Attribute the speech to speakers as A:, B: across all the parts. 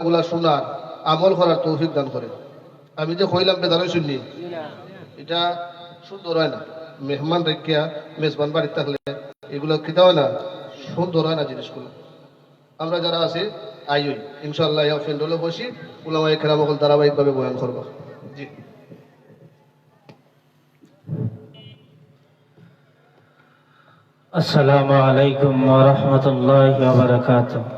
A: গুলা শোনার আমল করার তৌফিক দান করে আমি যে কইলাম বেদারে শুনি এটা সুন্দর হয় না। মেহমান রেখিয়া মেজবান বাড়িতে থাকলে এগুলো খেতে হয় না সুন্দর হয় না জিনিসগুলো। আমরা যারা আছি আইওই ইনশাল্লাহ ইয়া ফ্রেন্ড হলে বসি ওলামাই খেলাম ধারাবাহিকভাবে বয়ান করব। জি।
B: আসসালামু আলাইকুম ওয়া রাহমাতুল্লাহি ওয়া বারাকাতুহু।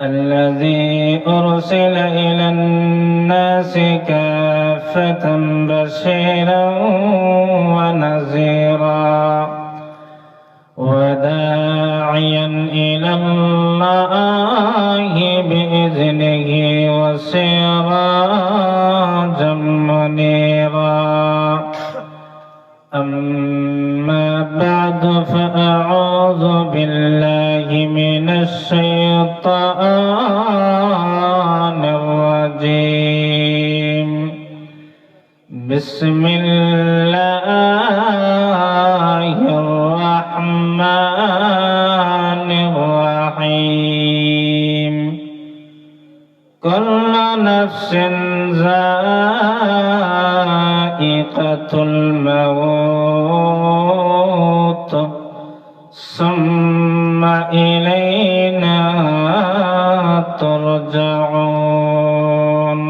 B: الذي أرسل إلى الناس كافة بشيرا ونذيرا وداعيا إلى الله بإذنه وسراجا منيرا. أما بعد فأعوذ بالله من الشيطان الرجيم. بسم الله الرحمن الرحيم. كل نفس ذائقة الموت. ثم ترجعون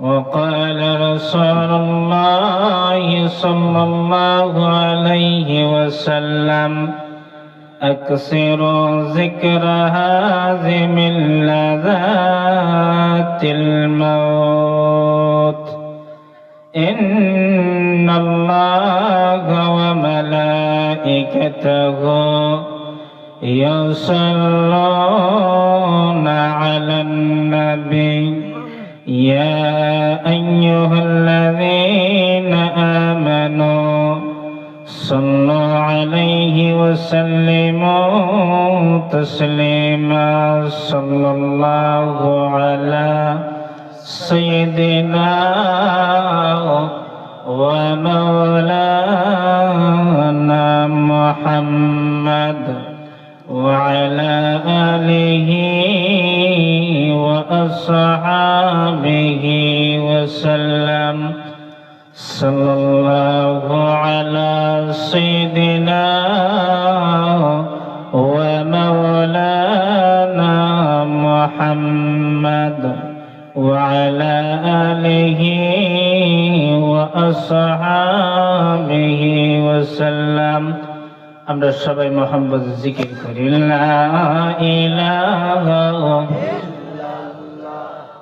B: وقال رسول الله صلى الله عليه وسلم أكثروا ذكر هازم اللذات الموت. إن الله وملائكته يصلون على النبي. يا أيها الذين آمنوا صلوا عليه وسلموا تسليما. صلى الله على سيدنا ومولانا محمد وعلى آله وأصحابه وسلم صلى الله على سيدنا ومولانا محمد وعلى آله وأصحابه وسلم আমরা সবাই মোহাম্মদ জিকির করি লা ইলাহা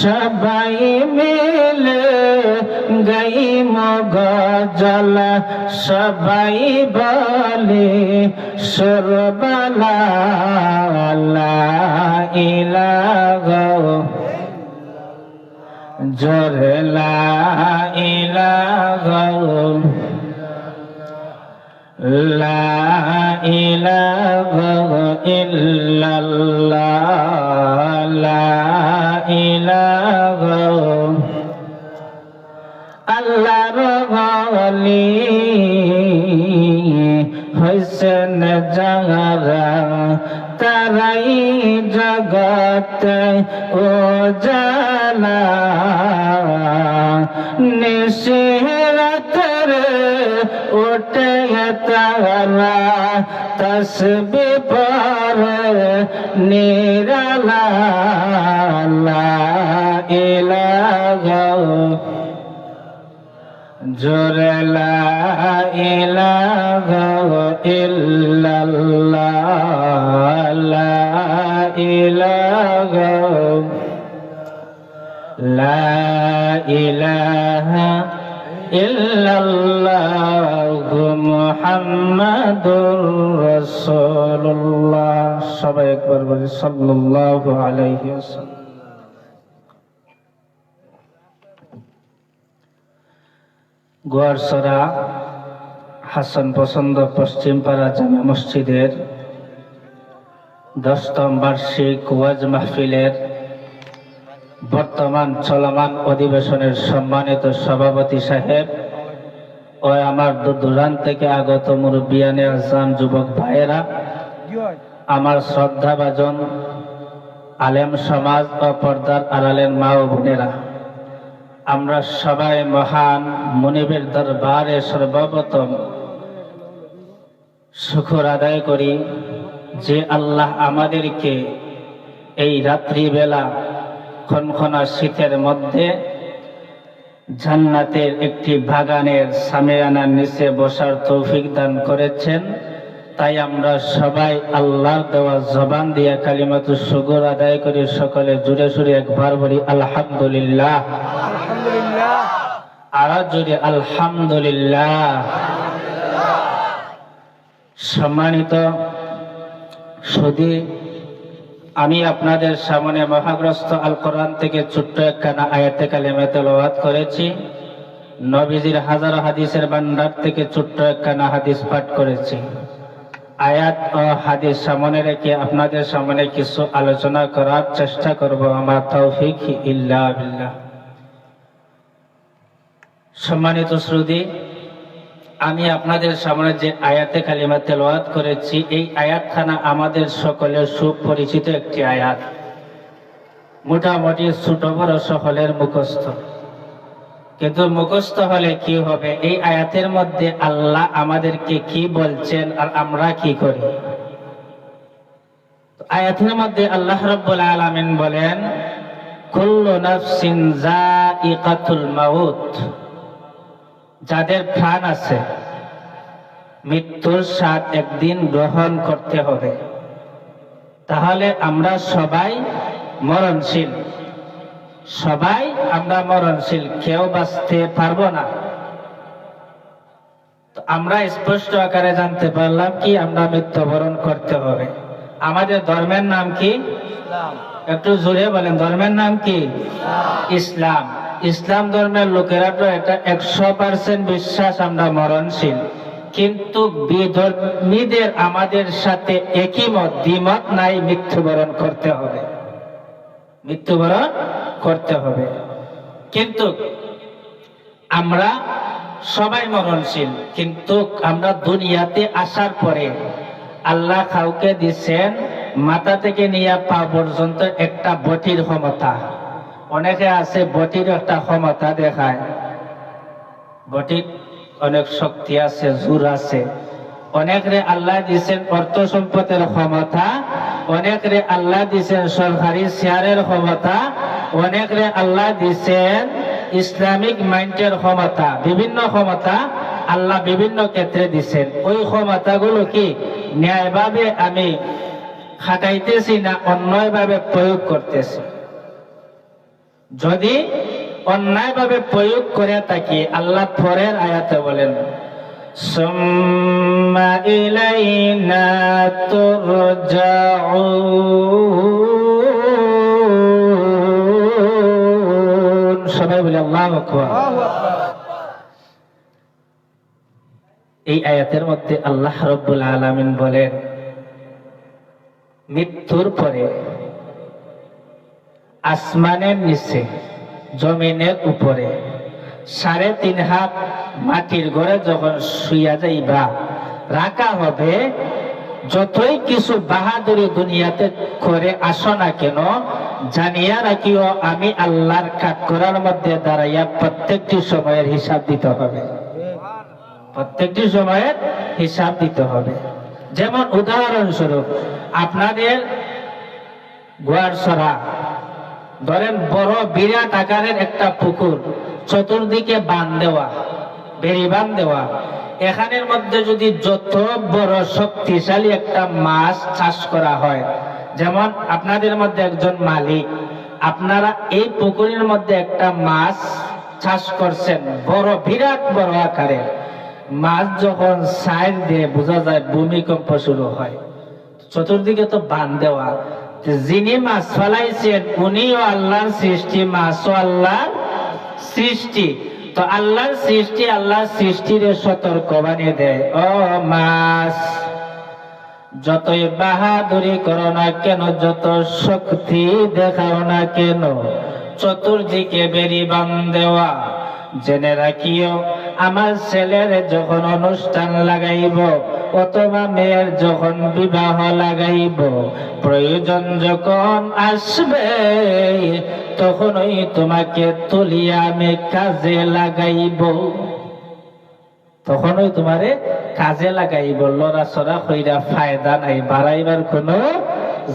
B: সবাই মিলে গাই মগ জল। সবাই বলে সরবলা ইলাগ জরলা ইলাগ লা ইলাহা ইল্লাল্লাহ লা ইলাহা আল্লাহর বলি হইসেন যারা তারাই জগত, ও জালা নিশিরাতর ওঠে তারা তসবি পর নিরালা লা ইলাহা জোরে লা ইলাহা ইল্লাল্লাহ লা ইলাহা লা ইলাহা সবাই গোয়ারসরা হাসান পছন্দ পশ্চিমপাড়া জামা মসজিদের দশতম বার্ষিক ওয়াজ মাহফিলের বর্তমান চলমান অধিবেশনের সম্মানিত সভাপতি সাহেব ও আমার দূর দূরান্ত থেকে আগত মুরব্বিয়ানে আজম যুবক ভাইয়েরা, আমার শ্রদ্ধাভাজন আলেম সমাজ ও পর্দার আড়ালের মা ও বোনেরা, আমরা সবাই মহান মনিবের দরবারে সর্বপ্রথম শুকর আদায় করি যে আল্লাহ আমাদেরকে এই রাত্রিবেলা খনখনা শীতের মধ্যে জান্নাতের একটি বাগানের সামিয়ানার নিচে বসার তৌফিক দান করেছেন। তাই আমরা সবাই আল্লাহ দেওয়া জবান দিয়ে কালিমাতু সুগর আদায় করি সকলে জুড়ে সুরে একবার বলি আলহামদুলিল্লাহ। আর জুড়ে আলহামদুলিল্লাহ। সম্মানিত সুদী আমি আপনাদের সামনে মহাগ্রস্ত আল কোরআন থেকে ছোট্ট একখানা আয়াতে কালেমে তেলাওয়াত করেছি। নবীজির হাজার হাদিসের ভান্ডার থেকে ছোট্ট একখানা হাদিস পাঠ করেছি। আয়াত ও হাদিস সামনে রেখে আপনাদের সামনে কিছু আলোচনা করার চেষ্টা করব। আমার তৌফিক ইল্লা সম্মানিত শ্রুতি আমি আপনাদের সামনে যে আয়াতে কালিমা তেলাওয়াত করেছি, এই আয়াতখানা আমাদের সকলের সুপরিচিত একটি আয়াত। মোটামুটি ছোট বড় সকলের মুখস্থ। কিন্তু মুখস্থ হলে কি হবে? এই আয়াতের মধ্যে আল্লাহ আমাদেরকে কি বলছেন আর আমরা কি করি? আয়াতের মধ্যে আল্লাহ রব্বুল আলামিন বলেন, কুল্লু নাফসিন যায়িকাতুল মাউত। যাদের প্রাণ আছে, মৃত্যুর স্বাদ একদিন গ্রহণ করতে হবে। তাহলে আমরা সবাই মরণশীল। সবাই আমরা মরণশীল, কেউ বাঁচতে পারব না। আমরা স্পষ্ট আকারে জানতে পারলাম কি আমরা মৃত্যুবরণ করতে হবে। আমাদের ধর্মের নাম কি? একটু জোরে বলেন, ধর্মের নাম কি? ইসলাম। ইসলাম ধর্মের লোকেরা তো এটা একশো পার্সেন্ট বিশ্বাস আমরা মরণশীল। কিন্তু বিধর্মীদের আমাদের সাথে একই মত, দ্বিমত নাই মৃত্যুবরণ করতে হবে। মৃত্যুবরণ করতে হবে। কিন্তু আমরা সবাই মরণশীল, কিন্তু আমরা দুনিয়াতে আসার পরে আল্লাহ কাউকে দিচ্ছেন, মাথা থেকে নিয়ে পা পর্যন্ত একটা বটির ক্ষমতা। অনেকে আছে, বটির একটা ক্ষমতা দেখায়। বটির অনেক শক্তি আছে, জোর আছে। অনেকরে আল্লাহ দিছেন অর্থ সম্পদের ক্ষমতা, অনেকরে আল্লাহ দিছেন সরকারি শেয়ারের ক্ষমতা, অনেকরে আল্লাহ দিছেন ইসলামিক মাইন্ডের ক্ষমতা, বিভিন্ন ক্ষমতা আল্লাহ বিভিন্ন ক্ষেত্রে দিচ্ছেন ওই ক্ষমতাগুলো কি ন্যায়ভাবে আমি খাটাইতেছি না অন্যায়ভাবে প্রয়োগ করতেছি? যদি অন্যায়ভাবে প্রয়োগ করে থাকি, আল্লাহ পরের আয়াতে বলেন সবাই বলে, আল্লাহ এই আয়াতের মধ্যে আল্লাহ রব্বুল আলামিন বলেন, মৃত্যুর পরে আসমানের নিচে, জমিনের উপরে। সাড়ে তিন হাত মাটির ঘরে যখন শুইয়া যাইবা, রাখা হবে, যতই কিছু বাহাদুরি দুনিয়াতে করে আসো না কেন, জানিয়া রাখিও, আমি আল্লাহর কাজ করার মধ্যে দাঁড়াইয়া প্রত্যেকটি সময়ের হিসাব দিতে হবে। প্রত্যেকটি সময়ের হিসাব দিতে হবে। যেমন উদাহরণস্বরূপ, আপনাদের গোয়ারসরা ধরেন বড় বিরাট আকারের একটা পুকুর, চতুর্দিকে বান দেওয়া বেড়ি বান দেওয়া। এখানের মধ্যে যদি যত বড় শক্তিশালী একটা মাছ চাষ করা হয়, যেমন আপনাদের মধ্যে একজন মালিক, আপনারা এই পুকুরের মধ্যে একটা মাছ চাষ করছেন, বড়, বিরাট বড় আকারে মাছ যখন সাইড দিয়ে বোঝা যায়, ভূমিকম্প শুরু হয়। চতুর্দিকে তো বান দেওয়া যিনি মাছ ফেলাইছেন, উনিও আল্লাহর সৃষ্টি মাছ আল্লাহর সৃষ্টি। তো আল্লাহর সৃষ্টি, আল্লাহর সৃষ্টির সতর্ক বানিয়ে দেয়, ও মাছ, যতই বাহাদুরি করো না কেন, যত শক্তি দেখাও না কেন, চতুর্দিকে বেরি বান দেওয়া, জেনে রাখিও আমার ছেলের যখন অনুষ্ঠান লাগাইব অথবা মেয়ের যখন বিবাহ লাগাইব, প্রয়োজন যখন আসবে, তখনই তোমাকে তুলিয়া আমি কাজে লাগাইব। তখনই তোমারে কাজে লাগাইব। লড়াচড়া কইরা ফায়দা নাই, বাড়াইবার কোনো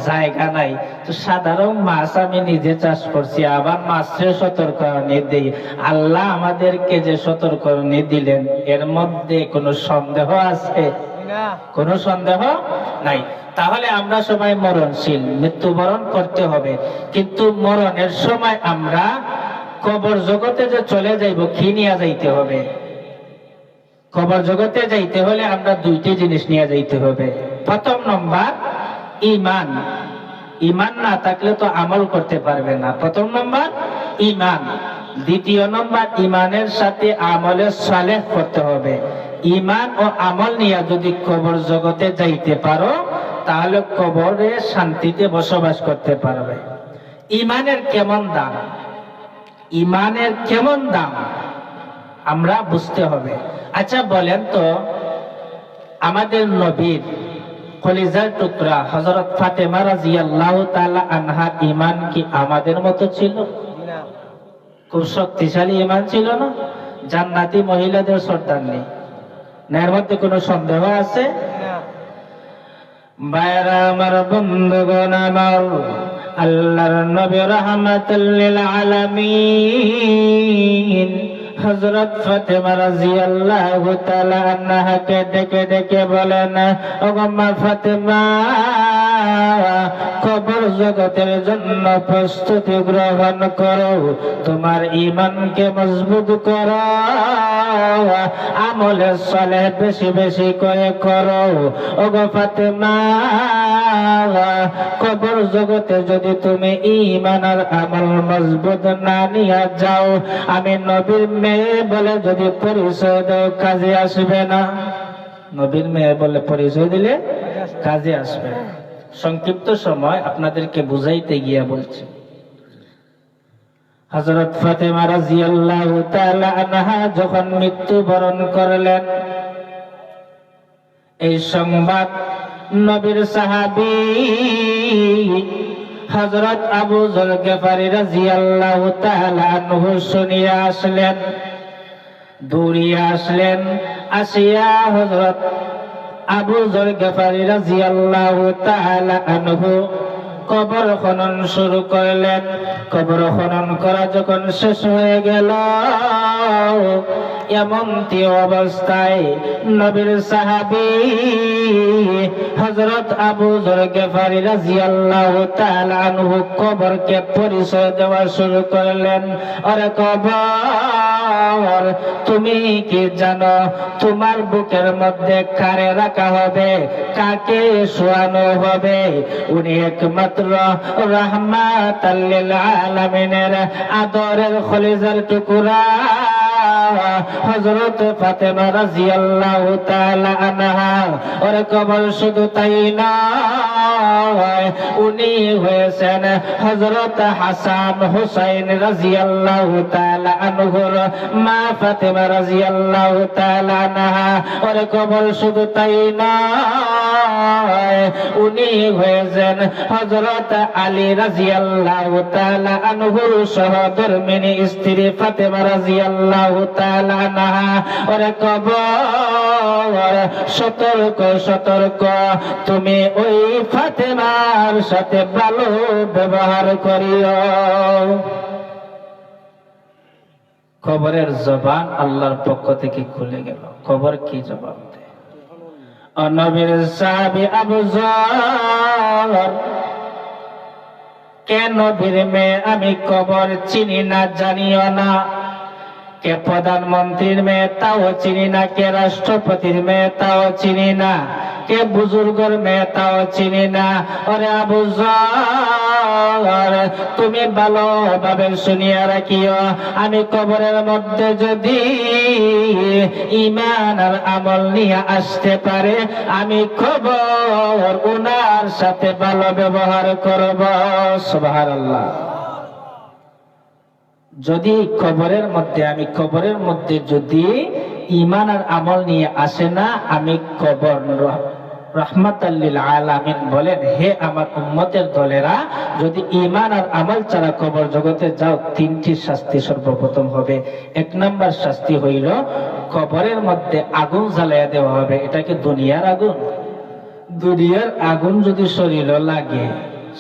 B: জায়গা নাই। তো সাধারণ মাছ আমি নিজে চাষ করছি আবার মাছের সতর্কবাণী দিই। আল্লাহ আমাদেরকে যে সতর্কবাণী দিলেন এর মধ্যে কোনো সন্দেহ আছে? কোনো সন্দেহ নাই। তাহলে আমরা সবাই মরণশীল মৃত্যুবরণ করতে হবে। কিন্তু মরণের সময় আমরা কবর জগতে যে চলে যাইব কি নিয়ে যাইতে হবে? কবর জগতে যাইতে হলে আমরা দুইটি জিনিস নিয়ে যাইতে হবে। প্রথম নম্বর ইমান। ইমান না থাকলে তো আমল করতে পারবে না। প্রথম নম্বর, ইমান। দ্বিতীয় নম্বর, ইমানের সাথে আমলের সালেহ করতে হবে। ইমান ও আমল নিয়ে যদি কবর জগতে যাইতে পারো, তাহলে কবরে শান্তিতে বসবাস করতে পারবে। ইমানের কেমন দাম? ইমানের কেমন দাম? আমরা বুঝতে হবে। আচ্ছা বলেন তো, আমাদের নবীর কলিজার টুকরা হজরত ফাতেমা রাজিয়াল্লাহু তাআলা আনহার ইমান কি আমাদের মতো ছিল? খুব শক্তিশালী ইমান ছিল না? জান্নাতি মহিলাদের সর্দার নেই। এর মধ্যে কোনো সন্দেহ আছে? বাইরা আমার বন্ধুগণ আমার, আল্লাহর নবী রহমাতুল্লিল আলামিন। হযরত ফাতেমা রাদিয়াল্লাহু তাআলা আনহাকে ডেকে ডেকে বলেন, ওগো মা ফাতেমা কবর জগতের জন্য প্রস্তুতি গ্রহণ করো, তোমার ইমানকে মজবুত করো আমলে সালেহ বেশি বেশি করে করো। ওগো ফাতেমা কবর জগতে যদি তুমি ইমান আর আমল মজবুত না নিয়ে যাও, আমি নবীর মেয়ে বলে যদি পরিচয় দাও, কাজে আসবে না নবীর মেয়ে বলে পরিচয় দিলে কাজে আসবে। সংক্ষিপ্ত সময় আপনাদেরকে বুঝাইতে গিয়া বলছি হযরত ফাতেমা রাদিয়াল্লাহু তাআলা আনহা যখন মৃত্যুবরণ করলেন, এই সংবাদ নবীর সাহাবী হযরত আবু তাআলা আনহু শুনিয়া আসলেন। দৌড়িয়া আসলেন, আসিয়া হযরত আবু রাদিয়াল্লাহু তাআলা আনহু কবর খনন শুরু করলেন। কবর খনন করা যখন শেষ হয়ে গেল এমনটি অবস্থায় নবীর সাহাবী হযরত আবু যর গেফারি রাদিয়াল্লাহু তাআলা আনহু কবরকে পরিচয় দেওয়া শুরু করলেন। আরে কবর, তুমি কি জানো তোমার বুকের মধ্যে কারে রাখা হবে? কাকে শোয়ানো হবে? উনি একমাত্র রহমাত আলামিনের আদরের খলিজার টুকুরা হযরত ফাতেমা রাদিয়াল্লাহু তাআলা আনহা, ওর কবর শুধু তাই নয়, উনি হয়েছেন হযরত হাসান হুসাইন রাদিয়াল্লাহু তাআলা আনহুর মা ফাতেমা রাদিয়াল্লাহু তাআলা আনহা, ওর কবর শুধু তাই নয়, উনি হয়েছেন হযরত আলী রাদিয়াল্লাহু তাআলা আনহুর সহধর্মিনী স্ত্রী ফাতেমা তাআলা আনহা কবর সতর্ক সতর্ক। তুমি ওই ফাতেমার সাথে ভালো ব্যবহার করিও। খবরের জবান আল্লাহর পক্ষ থেকে খুলে গেল। খবর কি জবাব অনবীর আবু কেন বীর মেয়ে আমি কবর চিনি না, জানিও না। কে প্রধানমন্ত্রীর মেয়ে তাও চিনি না, কে রাষ্ট্রপতির মেয়ে তাও চিনি না, কে বুজুর্গর মেয়ে তাও চিনি না। ওরে আবু তুমি ভালোভাবে শুনিয়া রাখিও, আমি কবরের মধ্যে যদি ইমান আর আমল নিয়ে আসতে পারে, আমি খবর উনার সাথে ভালো ব্যবহার করব। সুবহানাল্লাহ। যদি কবরের মধ্যে, আমি কবরের মধ্যে যদি ইমান আর আমল নিয়ে আসে না, আমি কবর রহমাতাল্লিল আলামিন বলেন, হে আমার উম্মতের দলেরা, যদি ইমান আর আমল ছাড়া কবর জগতে যাও, তিনটি শাস্তি সর্বপ্রথম হবে। এক নম্বর শাস্তি হইল, কবরের মধ্যে আগুন জ্বালাইয়া দেওয়া হবে। এটাকে দুনিয়ার আগুন? দুনিয়ার আগুন যদি শরীর লাগে,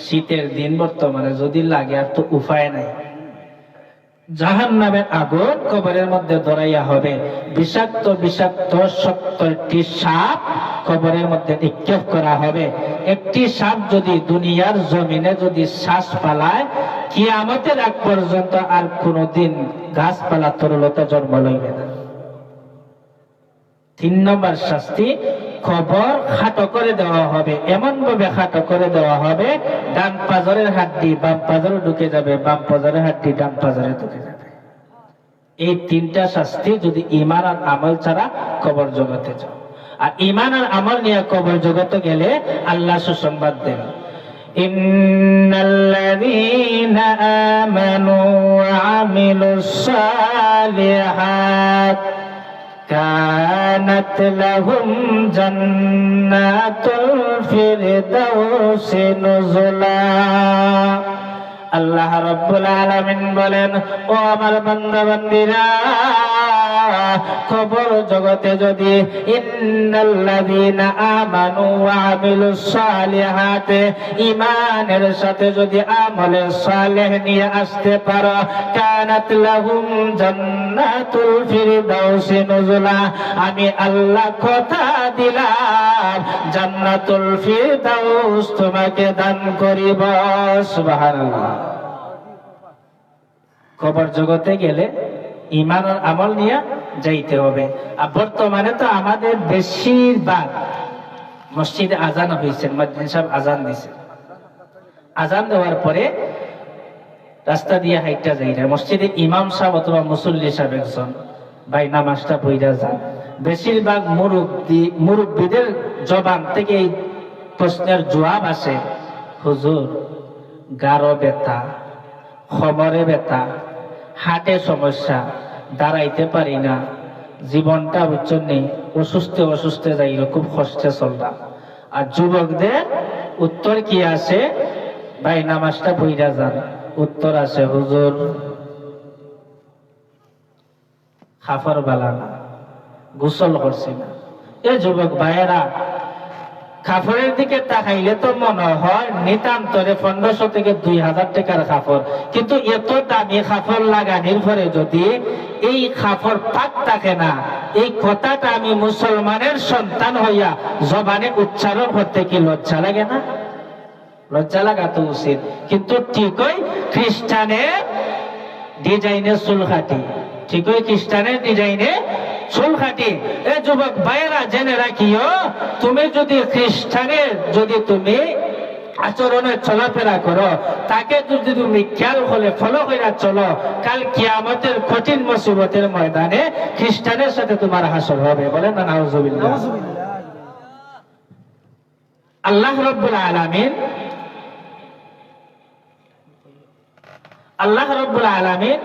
B: শীতের দিন বর্তমানে যদি লাগে, আর তো উপায় নাই। জাহান নামের আগুন কবরের মধ্যে ধরাইয়া হবে। বিষাক্ত বিষাক্ত সত্তরটি সাপ কবরের মধ্যে নিক্ষেপ করা হবে। একটি সাপ যদি দুনিয়ার জমিনে যদি শ্বাস পালায় কিয়ামতের আগ পর্যন্ত আর কোনোদিন গাছপালা তরলতা জন্ম লইবে না। তিন নম্বর শাস্তি খবর খাটো করে দেওয়া হবে এমন ভাবে খাটো করে দেওয়া হবে ডান পাজরের হাড্ডি বাম পাজরে ঢুকে যাবে বাম পাজরের হাড্ডি ডান পাজরে ঢুকে যাবে এই তিনটা শাস্তি যদি ইমান আর আমল ছাড়া কবর জগতে যাও আর ইমান আর আমল নিয়ে কবর জগতে গেলে আল্লাহ সুসংবাদ দেন إن الذين آمنوا وعملوا الصالحات كانت لهم جنات الفردوس نزلا আল্লাহ রব্বুল আলামিন বলেন ও আমার বান্দা বান্দিরা খবর জগতে যদি ঈমানের সাথে যদি আমলে সালেহ নিয়ে আসতে পারো, কানাত আমি আল্লাহ কথা দিলাম, জান্নাতুল ফিরদাউস তোমাকে দান করিব। সুবহানাল্লাহ। খবর জগতে গেলে ইমান আর আমল নিয়ে যাইতে হবে। আর বর্তমানে তো আমাদের বেশিরভাগ মসজিদে আজান হয়েছে, মসজিদ সাহেব আজান দিছে। আজান দেওয়ার পরে রাস্তা দিয়ে হাইটটা যাই না। মসজিদে ইমাম সাহেব অথবা মুসল্লি সাহেব একজন, ভাই নামাজটা বইরা যান। বেশিরভাগ মুরব্বী, মুরব্বীদের জবান থেকে এই প্রশ্নের জবাব আসে, হুজুর, গাঢ় ব্যথা খবরে ব্যথা হাটে সমস্যা, দাঁড়াইতে পারি না। জীবনটা নেই অসুস্থ অসুস্থ যাই খুব কষ্টে চললাম। আর যুবকদের উত্তর কি আছে? ভাই, নামাজটা বইরা যান। উত্তর আছে, হুজুর, খাফর বালা না, গোসল করছি না। এ যুবক, ভাইয়েরা কাপড়ের দিকে তাকাইলে তো মনে হয় নিতান্তরে পনেরোশো থেকে দুই হাজার টাকার কাপড় কিন্তু এত দামি কাপড় লাগানির পরে যদি এই খাফর পাক থাকে না, এই কথাটা আমি মুসলমানের সন্তান হইয়া জবানে উচ্চারণ করতে কি লজ্জা লাগে না? লজ্জা লাগা তো উচিত। কিন্তু ঠিকই খ্রিস্টানের ডিজাইনে চুল কাটি ঠিকই খ্রিস্টানের ডিজাইনে চুল এ যুবক জেনে রাখিও, তুমি যদি খ্রিস্টানের যদি তুমি চলাফেরা করো, তাকে যদি তুমি খেয়াল হলে, ফলো চলো, কাল কিয়ামতের কঠিন মুসিবতের ময়দানে খ্রিস্টানের সাথে তোমার হাসর হবে। বলেন না আল্লাহ রব্বুল আলামিন, আল্লাহ রব্বুল আলামিন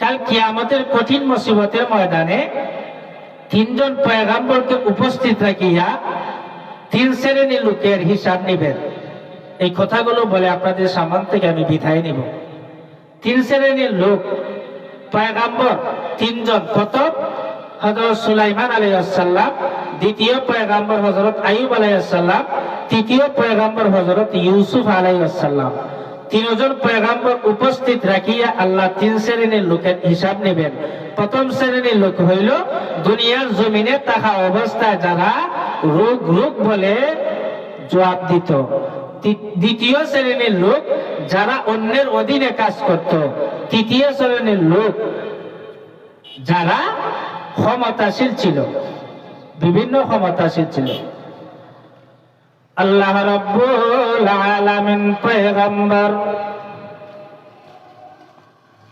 B: কাল কিয়ামতের কঠিন মুসিবতের ময়দানে তিনজন পয়গাম্বরকে উপস্থিত রাখিয়া তিন শ্রেণির লোকের হিসাব নিবেন। এই কথাগুলো বলে আপনাদের সামান থেকে আমি বিদায় নিব। তিন শ্রেণির লোক, পয়গাম্বর তিনজন, প্রথম হজরত সুলাইমান আলাইসাল্লাম দ্বিতীয় পয়গাম্বর হজরত আইব আলাইসাল্লাম তৃতীয় পয়গাম্বর হজরত ইউসুফ আলাইসাল্লাম তিনজন পয়গাম্বর উপস্থিত রাখিয়া আল্লাহ তিন শ্রেণির লোকের হিসাব নেবেন। প্রথম শ্রেণির লোক হইল দুনিয়ার জমিনে থাকা অবস্থায় যারা রোগ রোগ বলে জবাব দিত। দ্বিতীয় শ্রেণির লোক যারা অন্যের অধীনে কাজ করত। তৃতীয় শ্রেণির লোক যারা ক্ষমতাশীল ছিল। বিভিন্ন ক্ষমতাশীল ছিল। আল্লাহ রব্বুল আলামিন পয়গম্বর।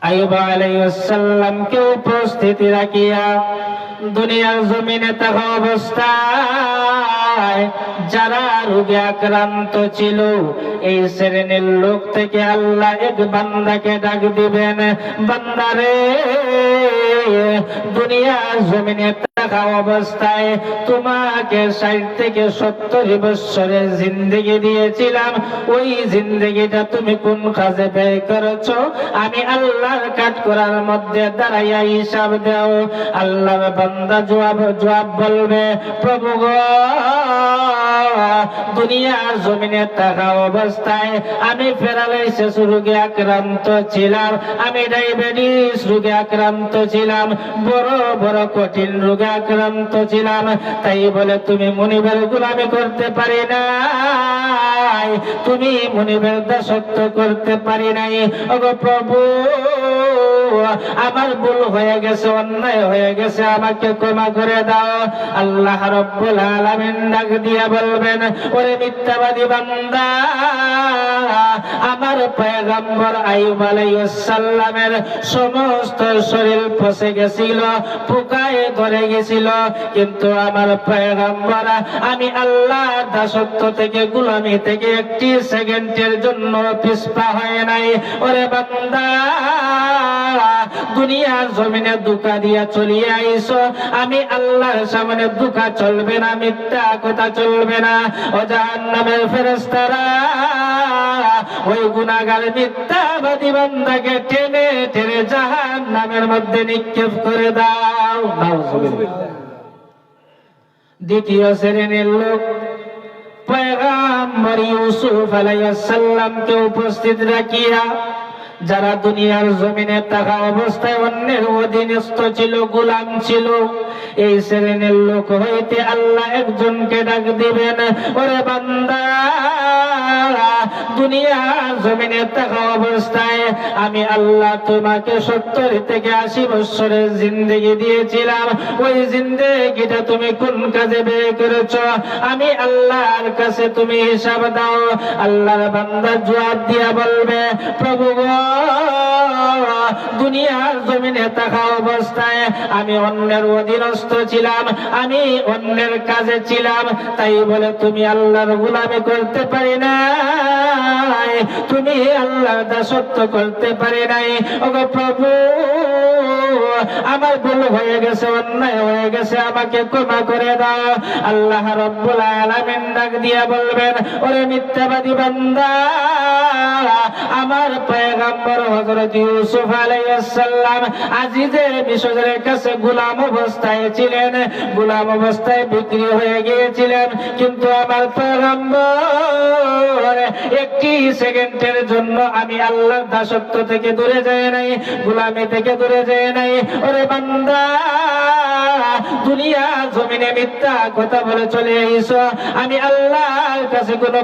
B: আইয়ুব আলাইহিসসালামকে উপস্থিতি রাখিয়া দুনিয়ার জমিনে থাকা অবস্থায় যারা রোগে আক্রান্ত ছিল, এই শ্রেণির লোক থেকে আল্লাহ এক বান্দাকে ডাক দিবেন, বান্দারে, দুনিয়ার জমিনে থাকা অবস্থায় তোমাকে ষাট থেকে সত্তর বৎসরের জিন্দগি দিয়েছিলাম। ওই জিন্দগিটা তুমি কোন কাজে ব্যয় করেছ? আমি আল্লাহর কাজ করার মধ্যে দাঁড়াইয়া হিসাব দাও। আল্লাহর বান্দা জবাব জবাব বলবে, প্রভু দুনিয়ার জমিনে থাকা অবস্থায় আমি প্যারালাইসিস রোগে আক্রান্ত ছিলাম। আমি ডায়াবেটিস রোগে আক্রান্ত ছিলাম। বড় বড় কঠিন রোগে আক্রান্ত ছিলাম, তাই বলে তুমি মনিবের গুলামি করতে পারি না তুমি মনিবের দাসত্ব করতে পারি নাই। ওগো প্রভু আমার ভুল হয়ে গেছে, অন্যায় হয়ে গেছে, আমাকে ক্ষমা করে দাও। আল্লাহ রব্বুল আলামিন ডাক দিয়া বলবেন, ওরে মিথ্যাবাদী বান্দা, আমার পয়গম্বর আইয়ুব আলাইহিস সালামের সমস্ত শরীর ফসে গেছিল পোকায় ধরে গেছিল, কিন্তু আমার পয়গম্বর, আমি আল্লাহ দাসত্ব থেকে, গুলামি থেকে একটি সেকেন্ডের জন্য পিছপা হয় নাই। ওরে বান্দা দুনিয়ার জমিনে দুকা দিয়া চলিয়ে আইসো। আমি আল্লাহর সামনে দুকা চলবে না, মিথ্যা কথা চলবে না। ও জাহান্নামের ফেরেশতারা, ওই গুনাহগার মিথ্যাবাদী বান্দাকে টেনে টেনে জাহান্নামের মধ্যে নিক্ষেপ করে দাও। দ্বিতীয় শ্রেণির লোক, পয়গাম্বর ইউসুফ আলাইহিস সালামকে উপস্থিত রাখিয়া যারা দুনিয়ার জমিনে থাকা অবস্থায় অন্যের অধীনস্থ ছিল, গোলাম ছিল, এই শ্রেণির লোক হইতে আল্লাহ একজনকে ডাক দিবেন, ওরে বান্দা আমি আল্লাহ তোমাকে সত্তর থেকে আশি বছরের জিন্দগি দিয়েছিলাম। ওই জিন্দগিটা তুমি কোন কাজে ব্যয় করেছ? আমি আল্লাহর কাছে তুমি হিসাব দাও। আল্লাহর বান্দা জবাব দিয়া বলবে, প্রভু দুনিয়ার জমিনে থাকা অবস্থায় আমি অন্যের অধীনস্থ ছিলাম, আমি অন্যের কাজে ছিলাম। তাই বলে, তুমি আল্লাহর গুলামি করতে পারি না তুমি আল্লাহর দাসত্ব করতে পারি নাই। ওগো প্রভু আমার ভুল হয়ে গেছে, অন্যায় হয়ে গেছে, আমাকে ক্ষমা করে দাও। আল্লাহ রব্বুল আলামিন ডাক দিয়া বলবেন, ওরে মিথ্যাবাদী বান্দা, আমার পয়গম্বর হযরত ইউসুফ আলাইহিস সালাম আজিজের মিশরের কাছে গোলাম অবস্থায় ছিলেন। গোলাম অবস্থায় বিক্রি হয়ে গিয়েছিলেন, কিন্তু আমার পয়গম্বর একটি সেকেন্ডের জন্য আমি আল্লাহর দাসত্ব থেকে দূরে যাই নাই, গোলামি থেকে দূরে যায় নাই। ওরে বান্দা দুনিয়া জমিনে মিথ্যা কথা বলে চলে আইস। আমি আল্লাহর কাছে কোনো